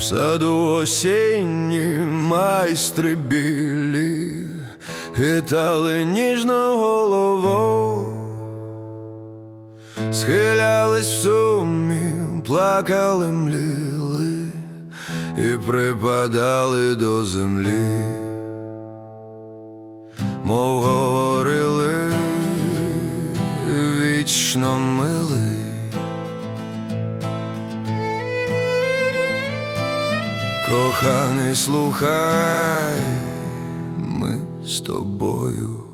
В саду осінні майстри білі вітали ніжно головою, схилялись в сумі, плакали, мліли і припадали до землі, мов вічно милий. Коханий, слухай, ми з тобою.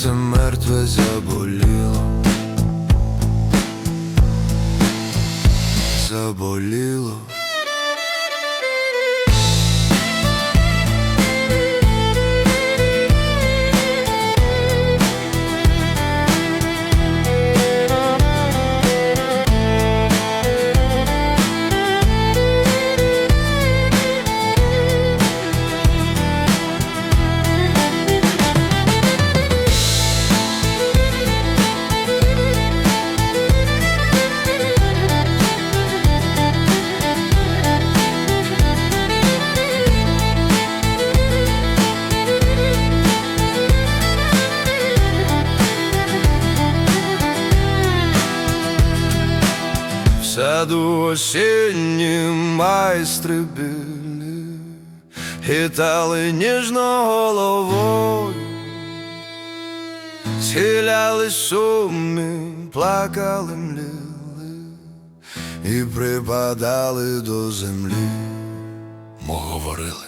Серце мертве заболіло. Заболіло. В саду осінні майстри білі хитали ніжно головою, схиляли сумми, плакали, мліли і припадали до землі, Мо говорили.